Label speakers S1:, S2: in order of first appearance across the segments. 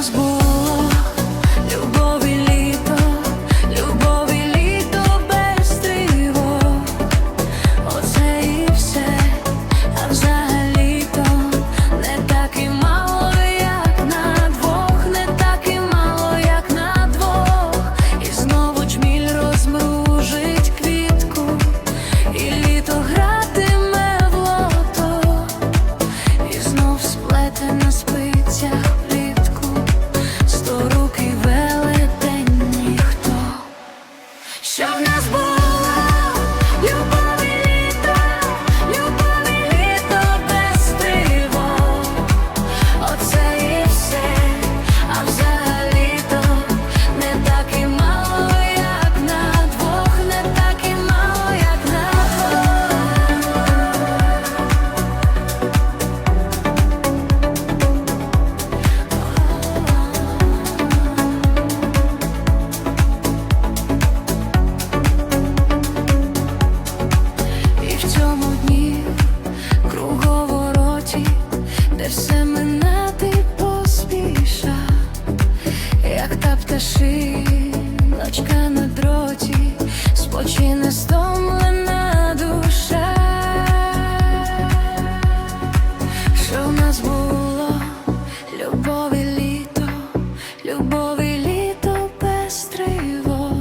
S1: нас любові літо, любові літо без тривог. Оце і все, а взагалі-то не так і мало, як на двох, не так і мало, як на двох, і знову чміль розмружить квітку, і літо гратиме в лото, і знов сплетена спина. де все минати поспіша, як та пташиночка на дроті, спочине стомлена душа, що в нас було любові літо, любові літо без триво,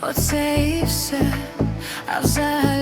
S1: оце і все, а взагалі.